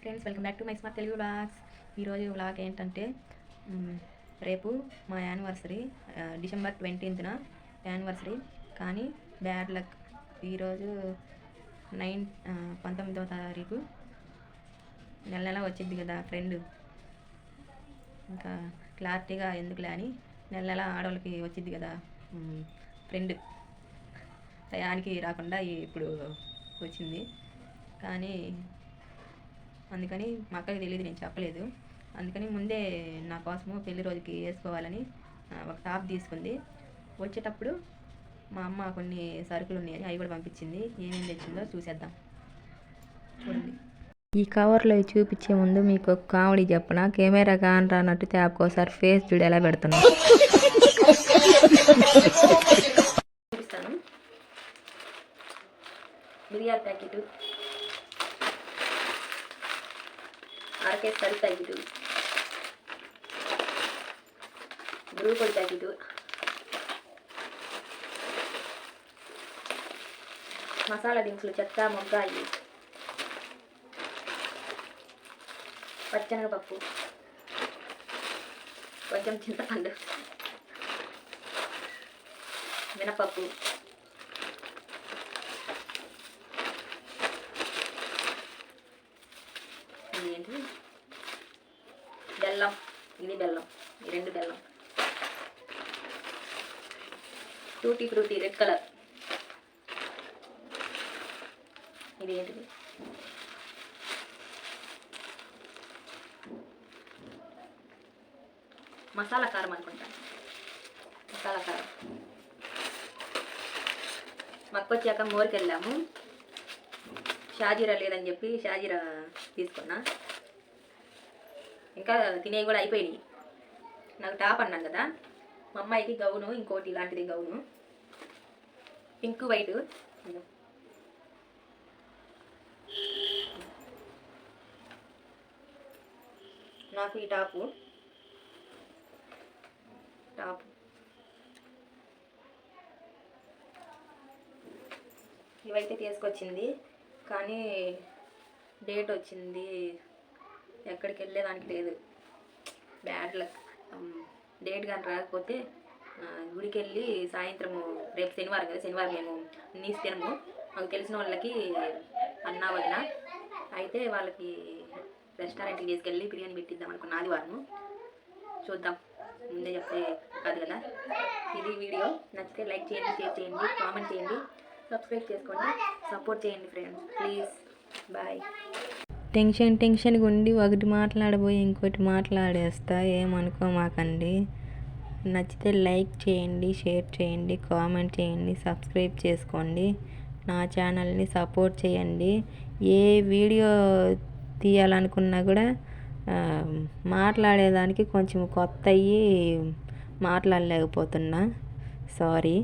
Friends welcome back to my smart Telugu blogs ఈరోజు blog ఏంటంటే రేపు మా యానివర్సరీ డిసెంబర్ ట్వంటీన్త్న యానివర్సరీ కానీ బ్యాడ్ లక్ ఈరోజు నైన్ పంతొమ్మిదవ తారీఖు నెల నెల వచ్చింది కదా ఫ్రెండ్ ఇంకా క్లారిటీగా ఎందుకులే అని నెల నెల ఆడవాళ్ళకి వచ్చింది కదా ఫ్రెండ్ టయానికి రాకుండా ఇప్పుడు వచ్చింది. కానీ అందుకని మా అక్కకి తెలియదు నేను చెప్పలేదు. అందుకని ముందే నా కోసము పెళ్ళి రోజుకి వేసుకోవాలని ఒక టాప్ తీసుకుంది. వచ్చేటప్పుడు మా అమ్మ కొన్ని సరుకులు ఉన్నాయి అవి కూడా పంపించింది. ఏమేమి తెచ్చిందో చూసేద్దాం. చూడండి. ఈ కవర్లో చూపించే ముందు మీకు ఒక కామెడీ చెప్పనా? కెమెరా కాన్ రానట్టు తేపకోసారి ఫేస్ చూడు ఎలా పెడుతున్నా చూపిస్తాను. మిరియాల ప్యాకెట్. అరకే సరి ప్యాకెట్ గ్రూపొడి ప్యాకెట్ మసాలా దినుసులు చెత్త మొగ్గాయి పచ్చనగపప్పు కొంచెం చింతపండు మినపప్పు ఇది ఏంటి? బెల్లం. ఇది బెల్లం. ఈ రెండు బెల్లం. టూటీ ఫ్రూటీ రెడ్ కలర్ ఇది ఏంటిది? మసాలా కారం అనుకుంటా. మసాలా కారం. మక్కొచ్చాక మోరికి వెళ్ళాము షాజీరా లేదని చెప్పి షాజీరా తీసుకున్నా. ఇంకా తినేవి కూడా అయిపోయినాయి. నాకు టాప్ అన్నాను కదా మా అమ్మాయికి గౌను ఇంకోటి ఇలాంటిది గౌను. Pink white. నాకు ఈ టాపు. టాప్. ఇవైతే తీసుకొచ్చింది. కానీ డేట్ వచ్చింది. ఎక్కడికి వెళ్ళేదానికి లేదు. Bad luck. డేట్ కానీ రాకపోతే గుడికి వెళ్ళి సాయంత్రము రేపు శనివారం కదా శనివారం మేము నీస్ తినము మాకు తెలిసిన వాళ్ళకి అన్నా వదిన. అయితే వాళ్ళకి రెస్టారెంట్కి తీసుకెళ్ళి బిర్యానీ పెట్టిద్దాం అనుకున్న ఆదివారం చూద్దాం. ముందే చెప్తే కాదు కదా. ఇది వీడియో. నచ్చితే లైక్ చేయండి షేర్ చేయండి కామెంట్ చేయండి. సబ్స్క్రైబ్ చేసుకోండి. సపోర్ట్ చేయండి ఫ్రెండ్స్. ప్లీజ్. బాయ్. టెన్షన్ టెన్షన్గా ఉండి ఒకటి మాట్లాడబోయి ఇంకోటి మాట్లాడేస్తా. ఏమనుకోమాకండి. నచ్చితే లైక్ చేయండి షేర్ చేయండి కామెంట్ చేయండి సబ్స్క్రైబ్ చేసుకోండి. నా ఛానల్ని సపోర్ట్ చేయండి. ఏ వీడియో తీయాలనుకున్నా కూడా మాట్లాడేదానికి కొంచెం కొత్త అయ్యి మాట్లాడలేకపోతున్నా. సారీ.